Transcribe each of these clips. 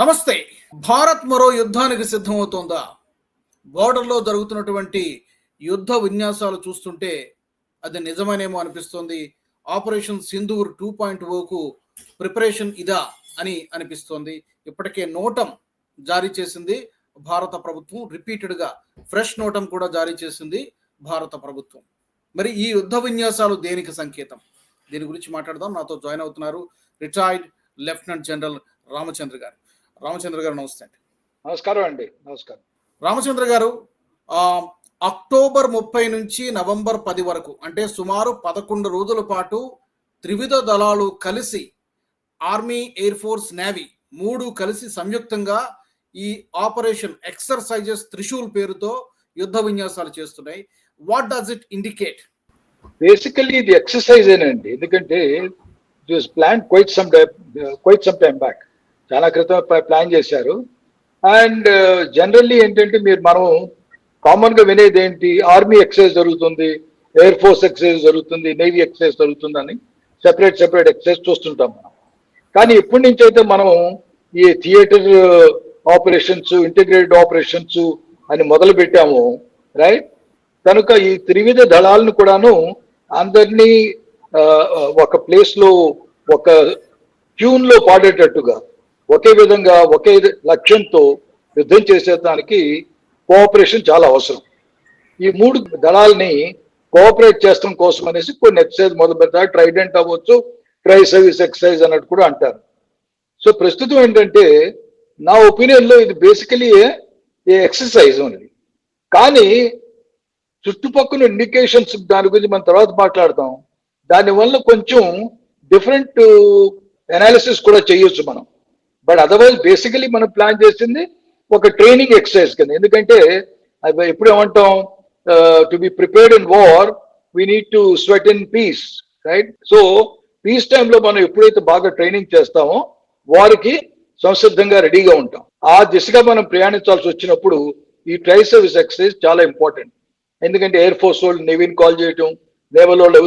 నమస్తే. భారత్ మరో యుద్ధానికి సిద్ధమవుతోందా? బోర్డర్లో జరుగుతున్నటువంటి యుద్ధ విన్యాసాలు చూస్తుంటే అది నిజమేనేమో అనిపిస్తోంది. ఆపరేషన్ సింధూర్ టూ పాయింట్ ఓకు ప్రిపరేషన్ ఇదా అని అనిపిస్తోంది. ఇప్పటికే నోటం జారీ చేసింది భారత ప్రభుత్వం. రిపీటెడ్గా ఫ్రెష్ నోటం కూడా జారీ చేసింది భారత ప్రభుత్వం. మరి ఈ యుద్ధ విన్యాసాలు దేనికి సంకేతం? దీని గురించి మాట్లాడదాం. నాతో జాయిన్ అవుతున్నారు రిటైర్డ్ లెఫ్టినెంట్ జనరల్ రామచంద్ర గారు. రామచంద్ర గారు నమస్తే అండి. నమస్కారం అండి. నమస్కారం. రామచంద్ర గారు అక్టోబర్ ముప్పై నుంచి నవంబర్ పది వరకు అంటే సుమారు పదకొండు రోజుల పాటు త్రివిధ దళాలు కలిసి ఆర్మీ ఎయిర్ ఫోర్స్ నేవీ మూడు కలిసి సంయుక్తంగా ఈ ఆపరేషన్ ఎక్సర్సైజెస్ త్రిశూల్ పేరుతో యుద్ధ విన్యాసాలు చేస్తున్నాయి. What does it indicate basically ఇది ఎక్సర్సైజ్ ఏనండి. ఎందుకంటే it plan quite some quite some time back చాలా క్రితం ప్లాన్ చేశారు. అండ్ uh, జనరల్లీ ఏంటంటే మీరు మనం కామన్గా వినేది ఏంటి? ఆర్మీ ఎక్సర్సైజ్ జరుగుతుంది ఎయిర్ ఫోర్స్ ఎక్సర్సైజ్ జరుగుతుంది నేవీ ఎక్సర్సైజ్ జరుగుతుందని సెపరేట్ సెపరేట్ ఎక్సర్సైజ్ చూస్తుంటాం మనం. కానీ ఎప్పటి నుంచి అయితే మనం ఈ థియేటర్ ఆపరేషన్స్ ఇంటిగ్రేటెడ్ ఆపరేషన్స్ అని మొదలు పెట్టాము రైట్ కనుక ఈ త్రివిధ దళాలను కూడాను అందరినీ uh, uh, ఒక ప్లేస్లో ఒక ట్యూన్లో పాడేటట్టుగా ఒకే విధంగా ఒకే లక్ష్యంతో యుద్ధం చేసేదానికి కోఆపరేషన్ చాలా అవసరం. ఈ మూడు దళాలని కోఆపరేట్ చేస్తాం కోసం అనేసి కొన్ని ఎక్సైజ్ మొదలు పెడతారు ట్రైడెంట్ అవ్వచ్చు ట్రై సర్వీస్ ఎక్సర్సైజ్ అన్నట్టు కూడా అంటారు. సో ప్రస్తుతం ఏంటంటే నా ఒపీనియన్లో ఇది బేసికలీ ఏ ఎక్సర్సైజ్ ఉంది కానీ చుట్టుపక్కల ఇండికేషన్స్ దాని గురించి మనం తర్వాత మాట్లాడతాం. దానివల్ల కొంచెం డిఫరెంట్ అనాలిసిస్ కూడా చేయొచ్చు మనం. బట్ అదర్వైజ్ బేసికలీ మనం ప్లాన్ చేసింది ఒక ట్రైనింగ్ ఎక్సర్సైజ్ కింద. ఎందుకంటే అది ఎప్పుడు ఏమంటాం to be prepared in war we need to sweat in peace right so peace టైంలో మనం ఎప్పుడైతే బాగా ట్రైనింగ్ చేస్తామో వారికి సంసిద్ధంగా రెడీగా ఉంటాం. ఆ దిశగా మనం ప్రయాణించాల్సి వచ్చినప్పుడు ఈ ట్రై సర్వీస్ ఎక్సర్సైజ్ చాలా ఇంపార్టెంట్. ఎందుకంటే ఎయిర్ ఫోర్స్ వాళ్ళు నేవీని కాల్ చేయటం నేవల్ వాళ్ళు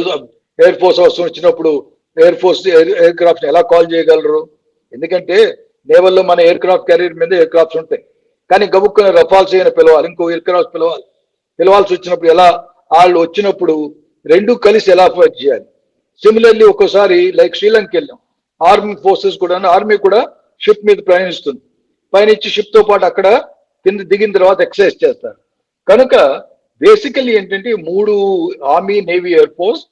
ఎయిర్ ఫోర్స్ అవసరం వచ్చినప్పుడు ఎయిర్ ఫోర్స్ ఎయిర్ క్రాఫ్ట్ ఎలా కాల్ చేయగలరు? ఎందుకంటే నేవల్లో మన ఎయిర్ క్రాఫ్ట్ కెరీర్ మీద ఎయిర్ క్రాఫ్ట్స్ ఉంటాయి. కానీ గబుక్కున రఫాల్స్ అయిన పిలవాలి ఇంకో ఎయిర్ క్రాఫ్ట్ పిలవాలి. పిలవాల్సి వచ్చినప్పుడు ఎలా వాళ్ళు వచ్చినప్పుడు రెండు కలిసి ఎలా ఫైట్ చేయాలి? సిమిలర్లీ ఒక్కోసారి లైక్ శ్రీలంక వెళ్ళాం. ఆర్మీ ఫోర్సెస్ కూడా ఆర్మీ కూడా షిప్ మీద ప్రయాణిస్తుంది. పయనించి షిప్తో పాటు అక్కడ కింద దిగిన తర్వాత ఎక్సర్సైజ్ చేస్తారు. కనుక బేసికల్లీ ఏంటంటే మూడు ఆర్మీ నేవీ ఎయిర్ ఫోర్స్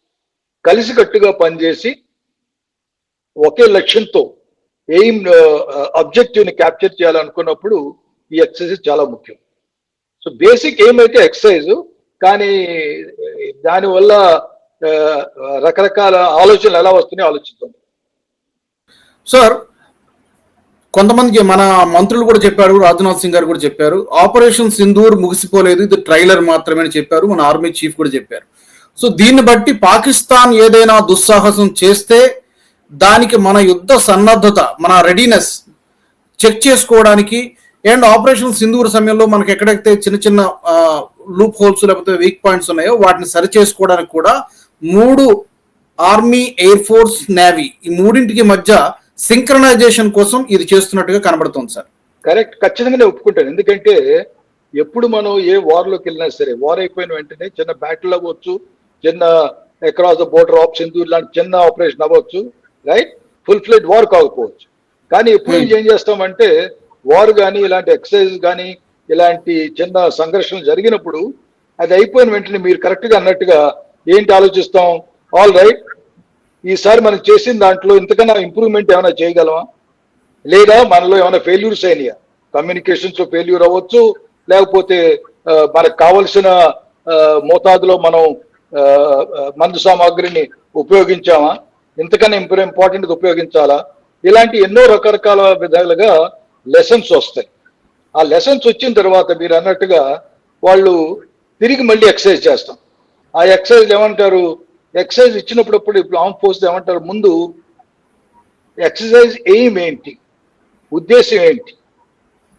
కలిసికట్టుగా పనిచేసి ఒకే లక్ష్యంతో ఎయిమ్ అబ్జెక్టివ్ని క్యాప్చర్ చేయాలనుకున్నప్పుడు ఈ ఎక్సర్సైజ్ చాలా ముఖ్యం. సో బేసిక్ ఏమైతే ఎక్సర్సైజ్ కానీ దానివల్ల రకరకాల ఆలోచనలు ఎలా వస్తున్నాయో ఆలోచిద్దాం. సార్ కొంతమందికి మన మంత్రులు కూడా చెప్పారు రాజ్నాథ్ సింగ్ గారు కూడా చెప్పారు ఆపరేషన్ సింధూర్ ముగిసిపోలేదు ఇది ట్రైలర్ మాత్రమే అని చెప్పారు మన ఆర్మీ చీఫ్ కూడా చెప్పారు. సో దీన్ని బట్టి పాకిస్తాన్ ఏదైనా దుస్సాహసం చేస్తే దానికి మన యుద్ధ సన్నద్ధత మన రెడీనెస్ చెక్ చేసుకోవడానికి అండ్ ఆపరేషన్ సింధూర్ సమయంలో మనకి ఎక్కడైతే చిన్న చిన్న లూప్ హోల్స్ లేకపోతే వీక్ పాయింట్స్ ఉన్నాయో వాటిని సరి చేసుకోవడానికి కూడా మూడు ఆర్మీ ఎయిర్ ఫోర్స్ నేవీ ఈ మూడింటికి మధ్య సింక్రనైజేషన్ కోసం ఇది చేస్తున్నట్టుగా కనబడుతుంది సార్. కరెక్ట్ ఖచ్చితంగా ఒప్పుకుంటాను ఎందుకంటే ఎప్పుడు మనం ఏ వార్లోకి వెళ్ళినా సరే వార్ అయిపోయిన వెంటనే చిన్న బ్యాటిల్ అవ్వచ్చు చిన్న across the border of Sindoor లాంటి చిన్న ఆపరేషన్ అవ్వచ్చు. రైట్? ఫుల్ ఫ్లెడ్ వార్ కాకపోవచ్చు. కానీ ఎప్పుడు Hmm. ఏం చేస్తామంటే వార్ కానీ ఇలాంటి ఎక్సర్సైజ్ కానీ ఇలాంటి చిన్న సంఘర్షణలు జరిగినప్పుడు అది అయిపోయిన వెంటనే మీరు కరెక్ట్గా అన్నట్టుగా ఏంటి ఆలోచిస్తాం? ఆల్ రైట్ ఈసారి మనం చేసిన దాంట్లో ఇంతకన్నా ఇంప్రూవ్మెంట్ ఏమైనా చేయగలమా? లేదా మనలో ఏమైనా ఫెయిల్యూర్స్ అయినాయా? కమ్యూనికేషన్స్లో ఫెయిల్యూర్ అవ్వచ్చు లేకపోతే మనకు కావలసిన మోతాదులో మనం మందు సామాగ్రిని ఉపయోగించామా? ఇంతకన్నా ఇంప్రూ ఇంపార్టెంట్ ఉపయోగించాలా? ఇలాంటి ఎన్నో రకరకాల విధాలుగా లెసన్స్ వస్తాయి. ఆ లెసన్స్ వచ్చిన తర్వాత మీరు అన్నట్టుగా వాళ్ళు తిరిగి మళ్ళీ ఎక్సర్సైజ్ చేస్తాం. ఆ ఎక్సర్సైజ్ ఏమంటారు? ఎక్సర్సైజ్ ఇచ్చినప్పుడప్పుడు ఇప్పుడు ఆమ్ ఫోర్స్ ఏమంటారు? ముందు ఎక్సర్సైజ్ ఎయిమ్ ఏంటి? ఉద్దేశం ఏంటి?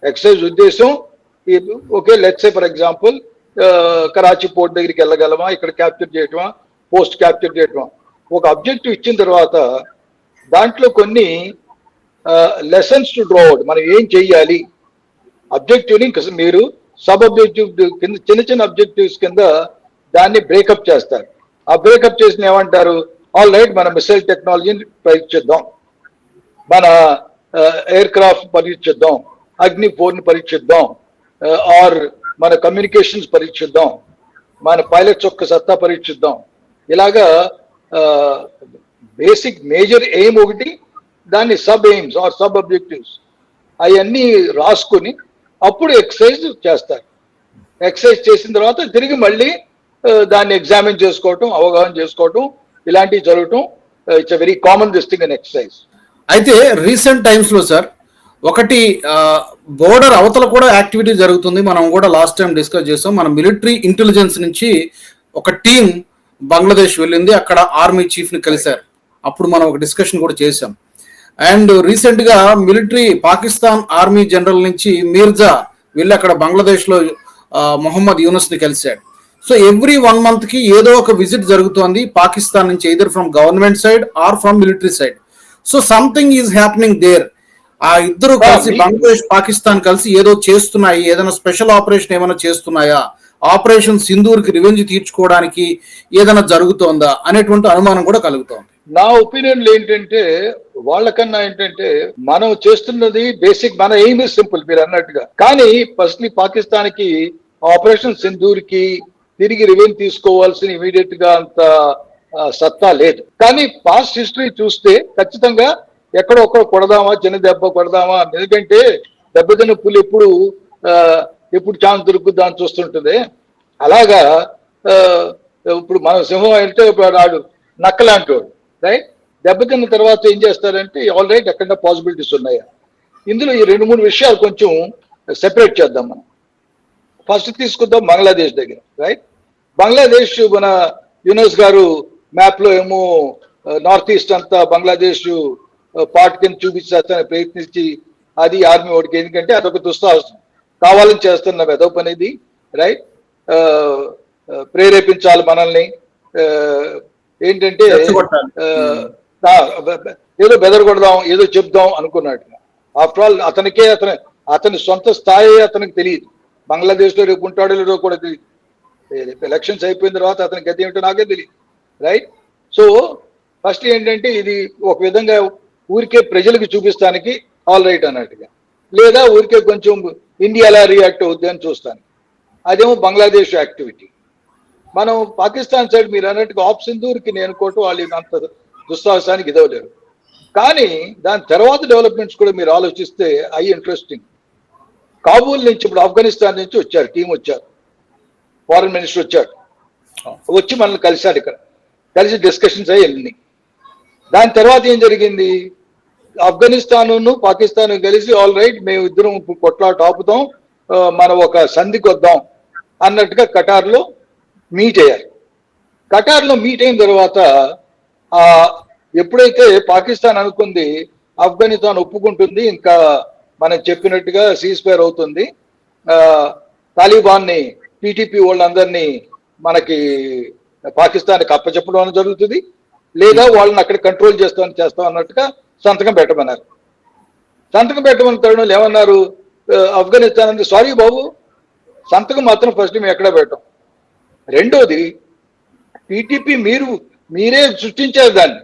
ఎక్సర్సైజ్ ఉద్దేశం okay let's for example Karachi port దగ్గరికి వెళ్ళగలమా? ఇక్కడ క్యాప్చర్ చేయటమా? పోస్ట్ క్యాప్చర్ చేయటమా? ఒక అబ్జెక్టివ్ ఇచ్చిన తర్వాత దాంట్లో కొన్ని లెసన్స్ టు డ్రా అవుట్ మనం ఏం చెయ్యాలి? అబ్జెక్టివ్ని మీరు సబ్ అబ్జెక్టివ్ కింద చిన్న చిన్న అబ్జెక్టివ్స్ కింద దాన్ని బ్రేకప్ చేస్తారు. ఆ బ్రేకప్ చేసిన ఏమంటారు? ఆల్ రైట్ మన మిసైల్ టెక్నాలజీని పరీక్షిద్దాం. మన ఎయిర్ క్రాఫ్ట్ పరీక్షిద్దాం. అగ్ని ఫోర్ని పరీక్షిద్దాం. ఆర్ మన కమ్యూనికేషన్స్ పరీక్షిద్దాం. మన పైలట్స్ యొక్క సత్తా పరీక్షిద్దాం. ఇలాగా బేసిక్ మేజర్ ఎయిమ్ ఒకటి దాన్ని sub aims or sub objectives అవన్నీ రాసుకుని అప్పుడు ఎక్సర్సైజ్ చేస్తారు. ఎక్సర్సైజ్ చేసిన తర్వాత తిరిగి మళ్ళీ దాన్ని ఎగ్జామిన్ చేసుకోవటం అవగాహన చేసుకోవటం ఇలాంటివి జరగటం it's very common this thing and exercise అయితే రీసెంట్ టైమ్స్లో సార్ ఒకటి బోర్డర్ అవతల కూడా యాక్టివిటీ జరుగుతుంది. మనం కూడా లాస్ట్ టైం డిస్కస్ చేసాం. మన మిలిటరీ ఇంటెలిజెన్స్ నుంచి ఒక టీం బంగ్లాదేశ్ వెళ్ళింది అక్కడ ఆర్మీ చీఫ్ని కలిశారు. అప్పుడు మనం ఒక డిస్కషన్ కూడా చేసాం అండ్ రీసెంట్గా మిలిటరీ పాకిస్తాన్ ఆర్మీ జనరల్ నుంచి మీర్జా వెళ్ళి అక్కడ బంగ్లాదేశ్లో మొహమ్మద్ యూనస్ని కలిశాడు. సో ఎవ్రీ వన్ మంత్కి ఏదో ఒక విజిట్ జరుగుతోంది పాకిస్తాన్ నుంచి either from government side or from military side so something is happening there ఆ ఇద్దరు కలిసి బంగ్లాదేశ్ పాకిస్తాన్ కలిసి ఏదో చేస్తున్నాయి ఏదైనా స్పెషల్ ఆపరేషన్ ఏమైనా చేస్తున్నాయా? ఆపరేషన్ సింధూర్కి రివెంజ్ తీర్చుకోవడానికి ఏదైనా జరుగుతోందా అనేటువంటి అనుమానం కూడా కలుగుతోంది. నా ఒపీనియన్లు ఏంటంటే వాళ్ళకన్నా ఏంటంటే మనం చేస్తున్నది బేసిక్ మన ఎయిమ్ సింపుల్ మీరు అన్నట్టుగా. కానీ ఫస్ట్లీ పాకిస్తాన్కి ఆపరేషన్ సింధూర్కి తిరిగి రివెన్ తీసుకోవాల్సిన ఇమీడియట్గా అంత సత్తా లేదు. కానీ పాస్ట్ హిస్టరీ చూస్తే ఖచ్చితంగా ఎక్కడో ఒక్కడ కొడదామా చిన్న దెబ్బ కొడదామా ఎందుకంటే దెబ్బతిన్న పులి ఎప్పుడు ఎప్పుడు ఛాన్స్ దొరుకుద్దా అని చూస్తుంటుంది. అలాగా ఇప్పుడు మన సింహం అంటే ఇప్పుడు ఆడు నక్కలాంటోడు రైట్ దెబ్బతిన్న తర్వాత ఏం చేస్తారంటే ఆల్రెడీ ఎక్కడ పాసిబిలిటీస్ ఉన్నాయా? ఇందులో ఈ రెండు మూడు విషయాలు కొంచెం సెపరేట్ చేద్దాం మనం. ఫస్ట్ తీసుకుందాం బంగ్లాదేశ్ దగ్గర రైట్ బంగ్లాదేశ్ మన యునస్ గారు మ్యాప్లో ఏమో నార్త్ ఈస్ట్ అంతా బంగ్లాదేశ్ పార్ట్ కింద చూపించేస్తానని ప్రయత్నించి అది ఆర్మీ ఓడికి ఎందుకంటే అదొక దుస్సాహసం. కావాలని చేస్తున్న వెదవ పని ఇది రైట్ ప్రేరేపించాలి మనల్ని. ఏంటంటే ఏదో బెదరగొడదాం ఏదో చెప్దాం అనుకున్నాడు. ఆఫ్టర్ ఆల్ అతనికే అతని అతని సొంత స్థాయి అతనికి తెలియదు. బంగ్లాదేశ్లో రేపు ఉంటాడో లేదో కూడా తెలియదు. ఎలక్షన్స్ అయిపోయిన తర్వాత అతనికి గతి ఏమిటో నాకే తెలియదు రైట్ సో ఫస్ట్ ఏంటంటే ఇది ఒక విధంగా ఊరికే ప్రజలకు చూపిస్తానికి ఆల్ రైట్ అన్నట్టుగా. లేదా ఊరికే కొంచెం ఇండియా ఎలా రియాక్ట్ అవుద్ది అని చూస్తాను. అదేమో బంగ్లాదేశ్ యాక్టివిటీ. మనం పాకిస్తాన్ సైడ్ మీరు అన్నట్టుగా ఆప్ సింధూర్కి నేను కోటు వాళ్ళు అంత దుస్సాహసానికి ఇదవలేరు కానీ దాని తర్వాత డెవలప్మెంట్స్ కూడా మీరు ఆలోచిస్తే ఐ ఇంట్రెస్టింగ్. కాబూల్ నుంచి ఇప్పుడు ఆఫ్ఘనిస్తాన్ నుంచి వచ్చారు టీం వచ్చారు. ఫారెన్ మినిస్టర్ వచ్చాడు. వచ్చి మనల్ని కలిశాడు ఇక్కడ. కలిసి డిస్కషన్స్ అయ్యి వెళ్ళినాయి. దాని తర్వాత ఏం జరిగింది? ఆఫ్ఘనిస్తాను పాకిస్తాన్ కలిసి ఆల్ రైట్ మేము ఇద్దరం కొట్లాట ఆపుతాం మనం ఒక సంధికి వద్దాం అన్నట్టుగా కటార్లో మీట్ అయ్యారు. కటార్లో మీట్ అయిన తర్వాత ఆ ఎప్పుడైతే పాకిస్తాన్ అనుకుంది ఆఫ్ఘనిస్తాన్ ఒప్పుకుంటుంది ఇంకా మనం చెప్పినట్టుగా సీజ్ ఫైర్ అవుతుంది తాలిబాన్ని టీటీపీ వాళ్ళందరినీ మనకి పాకిస్తాన్కి అప్పచెప్పడం అనేది జరుగుతుంది లేదా వాళ్ళని అక్కడ కంట్రోల్ చేస్తాం చేస్తాం అన్నట్టుగా సంతకం పెట్టమన్నారు. సంతకం పెట్టమని తరుణంలో ఏమన్నారు? ఆఫ్ఘనిస్తాన్ అంటే సారీ బాబు సంతకం మాత్రం ఫస్ట్ మేము ఎక్కడ పెట్టాం? రెండోది టీటీపీ మీరు మీరే సృష్టించారు దాన్ని.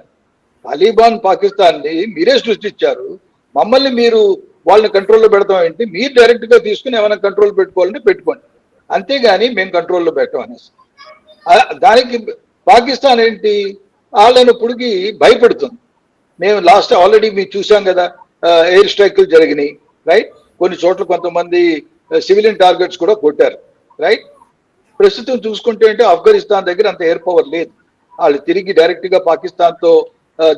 తాలిబాన్ పాకిస్తాన్ని మీరే సృష్టించారు. మమ్మల్ని మీరు వాళ్ళని కంట్రోల్లో పెడతాం ఏంటి మీరు డైరెక్ట్గా తీసుకుని ఏమైనా కంట్రోల్ పెట్టుకోవాలంటే పెట్టుకోండి. అంతేగాని మేము కంట్రోల్లో పెట్టాం అనేసి. దానికి పాకిస్తాన్ ఏంటి? వాళ్ళని పుడికి భయపడుతుంది. మేము లాస్ట్ ఆల్రెడీ మీరు చూసాం కదా ఎయిర్ స్ట్రైక్లు జరిగినాయి రైట్ కొన్ని చోట్ల కొంతమంది సివిలియన్ టార్గెట్స్ కూడా కొట్టారు రైట్ ప్రస్తుతం చూసుకుంటే అంటే ఆఫ్ఘనిస్తాన్ దగ్గర అంత ఎయిర్ పవర్ లేదు. వాళ్ళు తిరిగి డైరెక్ట్గా పాకిస్తాన్తో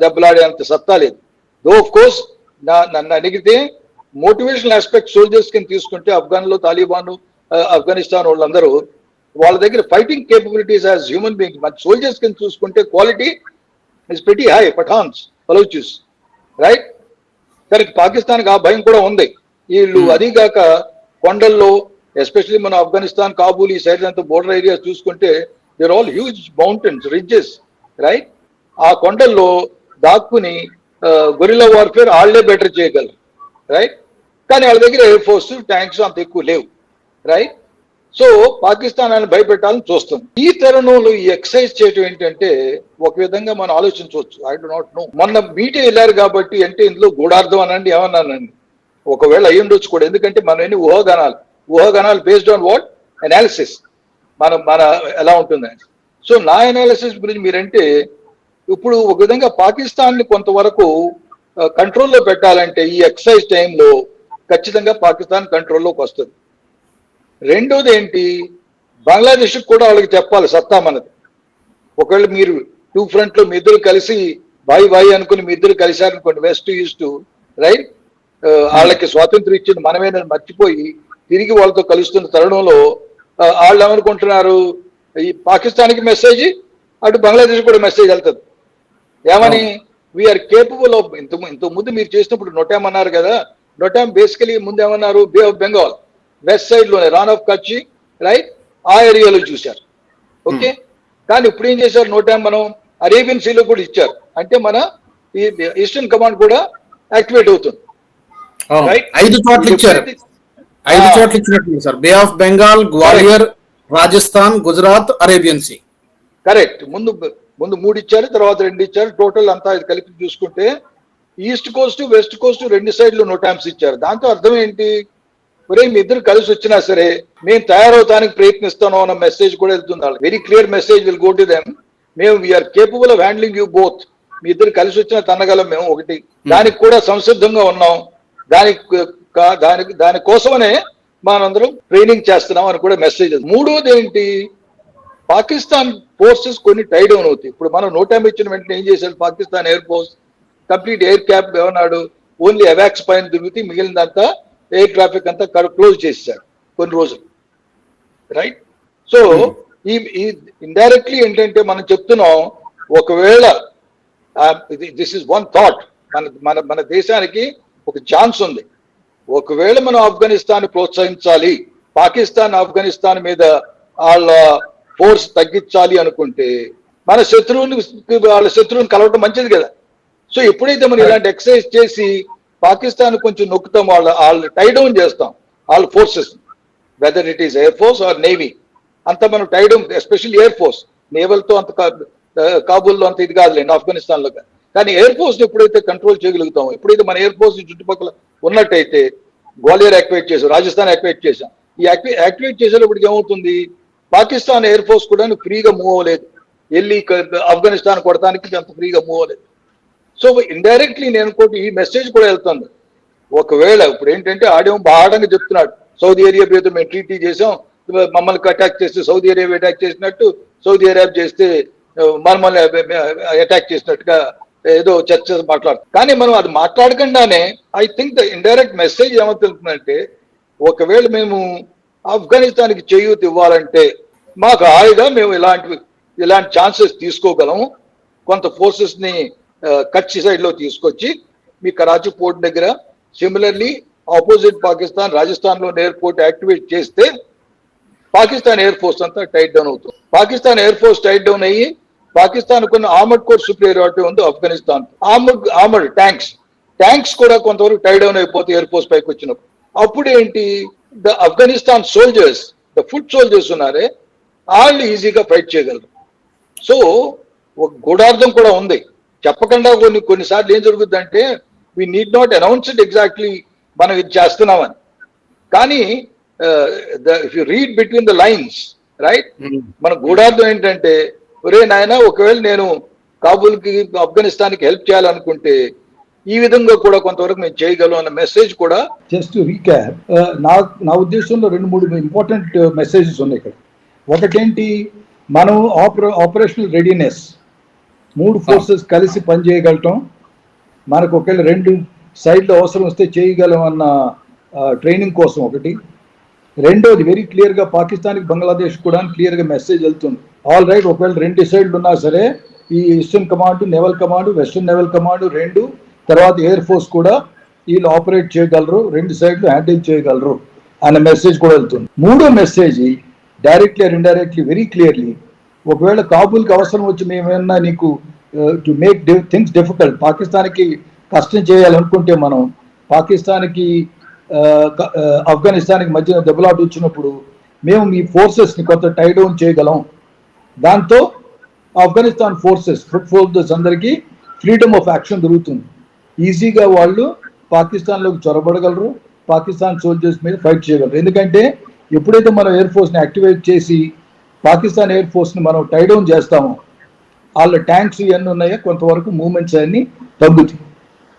దెబ్బలాడే అంత సత్తా లేదు. దో ఆఫ్ కోర్స్ నా నన్ను అడిగితే మోటివేషనల్ ఆస్పెక్ట్ సోల్జర్స్ కింద తీసుకుంటే ఆఫ్ఘన్లో తాలిబాన్ ఆఫ్ఘనిస్తాన్ వాళ్ళందరూ వాళ్ళ దగ్గర fighting capabilities as human being మన సోల్జర్స్ కింద చూసుకుంటే quality is very high Pathans Baluchis right కానీ పాకిస్తాన్కి ఆ భయం కూడా ఉంది వీళ్ళు అదిగాక కొండల్లో ఎస్పెషల్లీ మన ఆఫ్ఘనిస్తాన్ కాబూల్ ఈ సైడ్ అంతా బోర్డర్ ఏరియాస్ చూసుకుంటే there all huge mountains ridges right ఆ కొండల్లో దాక్కుని గొరిల్లా వార్ఫేర్ వాళ్ళే బెటర్ చేయగలరు రైట్ కానీ వాళ్ళ దగ్గర ఎయిర్ ఫోర్స్ ట్యాంక్స్ అంత ఎక్కువ లేవు రైట్ సో పాకిస్తాన్ ఆయన భయపెట్టాలని చూస్తుంది. ఈ తరుణంలో ఈ ఎక్సర్సైజ్ చేయటం ఏంటంటే ఒక విధంగా మనం ఆలోచించవచ్చు. ఐ డు నాట్ నో మొన్న మీటే వెళ్ళారు కాబట్టి అంటే ఇందులో గూఢార్థం అనండి ఏమన్నానండి? ఒకవేళ అయ్యి ఉండొచ్చు కూడా. ఎందుకంటే మనం ఎన్ని ఊహాగానాలు? ఊహాగానాలు బేస్డ్ ఆన్ వాట్ అనాలిసిస్ మన మన ఎలా ఉంటుందని సో నా అనాలిసిస్ గురించి మీరంటే ఇప్పుడు ఒక విధంగా పాకిస్తాన్ని కొంతవరకు కంట్రోల్లో పెట్టాలంటే ఈ ఎక్సైజ్ టైంలో ఖచ్చితంగా పాకిస్తాన్ కంట్రోల్లోకి వస్తుంది. రెండోది ఏంటి బంగ్లాదేశ్ కూడా వాళ్ళకి చెప్పాలి సత్తా మనది. ఒకవేళ మీరు టూ ఫ్రంట్లో మీ ఇద్దరు కలిసి బాయ్ బాయ్ అనుకుని మీ ఇద్దరు కలిశారనుకోండి వెస్ట్ ఈస్ట్ రైట్? వాళ్ళకి స్వాతంత్రం ఇచ్చింది మనమేనని మర్చిపోయి తిరిగి వాళ్ళతో కలుస్తున్న తరుణంలో వాళ్ళు ఏమనుకుంటున్నారు? ఈ పాకిస్తాన్కి మెసేజ్ అటు బంగ్లాదేశ్ కూడా మెసేజ్ వెళ్తుంది. ఏమని? వీఆర్ కేపబుల్ ఆఫ్ ఇంత ఇంత ముందు మీరు చేసినప్పుడు నొటామ్ అన్నారు కదా నొటామ్ బేసికలీ ముందు ఏమన్నారు? బే ఆఫ్ బెంగాల్ వెస్ట్ సైడ్లోనే రాన్ ఆఫ్ కచ్చి రైట్ ఆ ఏరియాలో చూశారు. ఓకే కానీ ఇప్పుడు ఏం చేశారు? నోటామ్ మనం అరేబియన్ సీలో కూడా ఇచ్చారు. అంటే మన ఈ ఈస్టర్న్ కమాండ్ కూడా యాక్టివేట్ అవుతుంది? ఐదు చోట్ల ఇచ్చారు. ఐదు. చోట్ల ఇచ్చినట్టు sir. Bay of Bengal Gwalior Rajasthan Gujarat Arabian sea correct ముందు ముందు మూడు ఇచ్చారు తర్వాత రెండు ఇచ్చారు. టోటల్ అంతా ఇది కలిపి చూసుకుంటే ఈస్ట్ కోస్ట్ వెస్ట్ కోస్ట్ రెండు సైడ్లు నోటామ్స్ ఇచ్చారు. దాంతో అర్థం ఏంటి? ఒరే మీ ఇద్దరు కలిసి వచ్చినా సరే మేము తయారవడానికి ప్రయత్నిస్తాను అన్న మెసేజ్ కూడా వెళ్తుంది వాళ్ళకి. Very clear message will go to them మేము we are capable of handling you both మీ ఇద్దరు కలిసి వచ్చినా తన్నగలం మేము ఒకటి. దానికి కూడా సంసిద్ధంగా ఉన్నాం. దానికి దానికి దాని కోసమనే మనందరం ట్రైనింగ్ చేస్తున్నాం అని కూడా మెసేజ్ మూడోది ఏంటి? పాకిస్తాన్ ఫోర్సెస్ కొన్ని టై డౌన్ అవుతాయి. ఇప్పుడు మనం నోటామ్ ఇచ్చిన వెంటనే ఏం చేశారు? Pakistan air force complete air cap ఏమన్నాడు? ఓన్లీ అవాక్స్ పైన దిగితే మిగిలినంతా ఎయిర్ ట్రాఫిక్ అంతా క్లోజ్ చేశారు కొన్ని రోజులు. రైట్ సో ఈ ఇండైరెక్ట్లీ ఏంటంటే మనం చెప్తున్నాం ఒకవేళ దిస్ ఇస్ వన్ థాట్ మన మన మన దేశానికి ఒక ఛాన్స్ ఉంది. ఒకవేళ మనం ఆఫ్ఘనిస్తాన్ ప్రోత్సహించాలి పాకిస్తాన్ ఆఫ్ఘనిస్తాన్ మీద వాళ్ళ ఫోర్స్ తగ్గించాలి అనుకుంటే మన శత్రువుని వాళ్ళ శత్రువుని కలవడం మంచిది కదా. సో ఎప్పుడైతే మనం ఇలాంటి ఎక్సర్సైజ్ చేసి పాకిస్తాన్ కొంచెం నొక్కుతాం వాళ్ళు వాళ్ళు టైడౌన్ చేస్తాం all forces whether it is air force or navy అంత మనం tie down special especially air force నేవల్తో అంత కాబూల్లో అంత ఇది కాదులేండి ఆఫ్ఘనిస్తాన్లో కానీ ఎయిర్ ఫోర్స్ ఎప్పుడైతే కంట్రోల్ చేయగలుగుతాం ఎప్పుడైతే మన ఎయిర్ ఫోర్స్ చుట్టుపక్కల ఉన్నట్టయితే గ్వాలియర్ యాక్టివేట్ చేసాం రాజస్థాన్ యాక్టివేట్ చేసాం ఈ యాక్టివే యాక్టివేట్ చేసేటప్పటికి ఏమవుతుంది? పాకిస్తాన్ ఎయిర్ ఫోర్స్ కూడా ఫ్రీగా మూవ్ అవ్వలేదు. వెళ్ళి ఆఫ్ఘనిస్తాన్ కొడటానికి అంత ఫ్రీగా మూవ్ అవ్వలేదు. సో ఇండైరెక్ట్లీ నేను కూడా ఈ మెసేజ్ కూడా వెళ్తుంది. ఒకవేళ ఇప్పుడు ఏంటంటే ఆడేమో బాడంగా చెప్తున్నాడు సౌదీ అరేబియాతో మేము ట్రీటీ చేసాం మమ్మల్ని అటాక్ చేస్తే సౌదీ అరేబియా అటాక్ చేసినట్టు సౌదీ అరేబియా చేస్తే మమ్మల్ని అటాక్ చేసినట్టుగా ఏదో చర్చ మాట్లాడు కానీ మనం అది మాట్లాడకుండానే I think the indirect message ఏమవుతుందంటే ఒకవేళ మేము ఆఫ్ఘనిస్తాన్కి చేయూత ఇవ్వాలంటే మాకు హాయిగా మేము ఇలాంటివి ఇలాంటి ఛాన్సెస్ తీసుకోగలము. కొంత ఫోర్సెస్ని కచ్చి సైడ్లో తీసుకొచ్చి మీ కరాచీ పోర్ట్ దగ్గర సిమిలర్లీ ఆపోజిట్ పాకిస్తాన్ రాజస్థాన్లో ఎయిర్పోర్ట్ యాక్టివేట్ చేస్తే పాకిస్తాన్ ఎయిర్ ఫోర్స్ అంతా టైట్ డౌన్ అవుతుంది. Pakistan air force tight down అయ్యి పాకిస్తాన్ కొన్ని ఆర్మడ్ కోర్ సుపీరియారిటీ ఉంది Afghanistan armoured armoured tanks tanks కూడా కొంతవరకు టైట్ డౌన్ అయిపోతే ఎయిర్ ఫోర్స్ పైకి వచ్చినప్పుడు. అప్పుడు ఏంటి? The Afghanistan soldiers the foot soldiers ఉన్నారే వాళ్ళు ఈజీగా ఫైట్ చేయగలరు. సో ఒక గూఢార్థం కూడా ఉంది. చెప్పకుండా కొన్ని కొన్నిసార్లు ఏం జరుగుతుందంటే we need not announce it exactly మనం ఇది చేస్తున్నామని. కానీ if you read between the lines right మన గూఢార్థం ఏంటంటే ఒరే నాయన ఒకవేళ నేను కాబూల్కి ఆఫ్ఘనిస్తాన్కి హెల్ప్ చేయాలనుకుంటే ఈ విధంగా కూడా కొంతవరకు మేము చేయగలం అన్న మెసేజ్ కూడా జస్ట్ రీక్యాప్ నా నా ఉద్దేశంలో రెండు మూడు ఇంపార్టెంట్ మెసేజెస్ ఉన్నాయి ఇక్కడ. ఒకటేంటి? మనం ఆపర ఆపరేషనల్ రెడీనెస్ మూడు ఫోర్సెస్ కలిసి పనిచేయగలటం. మనకు ఒకవేళ రెండు సైడ్లో అవసరం వస్తే చేయగలం అన్న ట్రైనింగ్ కోసం ఒకటి. రెండోది వెరీ క్లియర్గా పాకిస్తాన్కి బంగ్లాదేశ్ కూడా క్లియర్గా మెసేజ్ వెళ్తుంది. ఆల్ రైట్ ఒకవేళ రెండు సైడ్లు ఉన్నా సరే ఈ eastern command naval command western naval command రెండు తర్వాత ఎయిర్ ఫోర్స్ కూడా వీళ్ళు ఆపరేట్ చేయగలరు రెండు సైడ్లు హ్యాండిల్ చేయగలరు అనే మెసేజ్ కూడా వెళ్తుంది. మూడో message directly indirectly very clearly ఒకవేళ కాబూల్కి అవసరం వచ్చి మేమేమన్నా నీకు టు మేక్ థింగ్స్ డిఫికల్ట్ పాకిస్తాన్కి కష్టం చేయాలనుకుంటే మనం పాకిస్తాన్కి ఆఫ్ఘనిస్తాన్కి మధ్య దెబ్బలాట వచ్చినప్పుడు మేము మీ ఫోర్సెస్ని కొంత టైడౌన్ చేయగలం. దాంతో ఆఫ్ఘనిస్తాన్ ఫోర్సెస్ ఫుట్ ఫోర్సెస్ అందరికీ ఫ్రీడమ్ ఆఫ్ యాక్షన్ దొరుకుతుంది. ఈజీగా వాళ్ళు పాకిస్తాన్లోకి చొరబడగలరు పాకిస్తాన్ సోల్జర్స్ మీద ఫైట్ చేయగలరు. ఎందుకంటే ఎప్పుడైతే మనం ఎయిర్ ఫోర్స్ని యాక్టివేట్ చేసి పాకిస్తాన్ ఎయిర్ ఫోర్స్ని మనం టైడౌన్ చేస్తాము. వాళ్ళ ట్యాంక్స్ ఇవన్నీ ఉన్నాయో? కొంతవరకు మూమెంట్స్ అన్ని తగ్గుతాయి.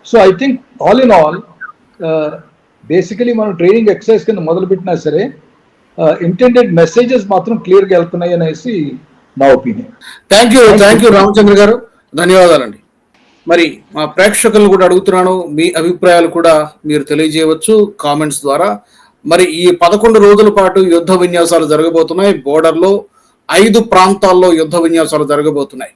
So I think all in all basically మనం ట్రైనింగ్ ఎక్సర్సైజ్ కింద మొదలుపెట్టినా సరే uh, ఇంటెండెడ్ మెసేజెస్ మాత్రం క్లియర్గా వెళ్తున్నాయి అనేసి నా opinion thank you thank you Ramachandra garu. ధన్యవాదాలండి. మరి మా ప్రేక్షకులను కూడా అడుగుతున్నాను. మీ అభిప్రాయాలు కూడా మీరు తెలియజేయవచ్చు కామెంట్స్ ద్వారా. మరి ఈ పదకొండు రోజుల పాటు యుద్ధ విన్యాసాలు జరగబోతున్నాయి. బోర్డర్లో ఐదు ప్రాంతాల్లో యుద్ధ విన్యాసాలు జరగబోతున్నాయి.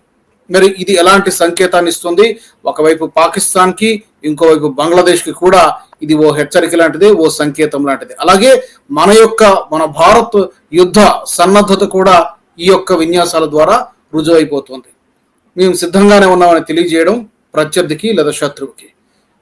మరి ఇది ఎలాంటి సంకేతాన్ని ఇస్తుంది? ఒకవైపు పాకిస్తాన్కి ఇంకోవైపు బంగ్లాదేశ్కి కూడా ఇది ఓ హెచ్చరిక లాంటిది ఓ సంకేతం లాంటిది. అలాగే మన యొక్క మన భారత్ యుద్ధ సన్నద్ధత కూడా ఈ యొక్క విన్యాసాల ద్వారా రుజువైపోతుంది. మేము సిద్ధంగానే ఉన్నామని తెలియజేయడం ప్రత్యర్థికి లేదా శత్రువుకి.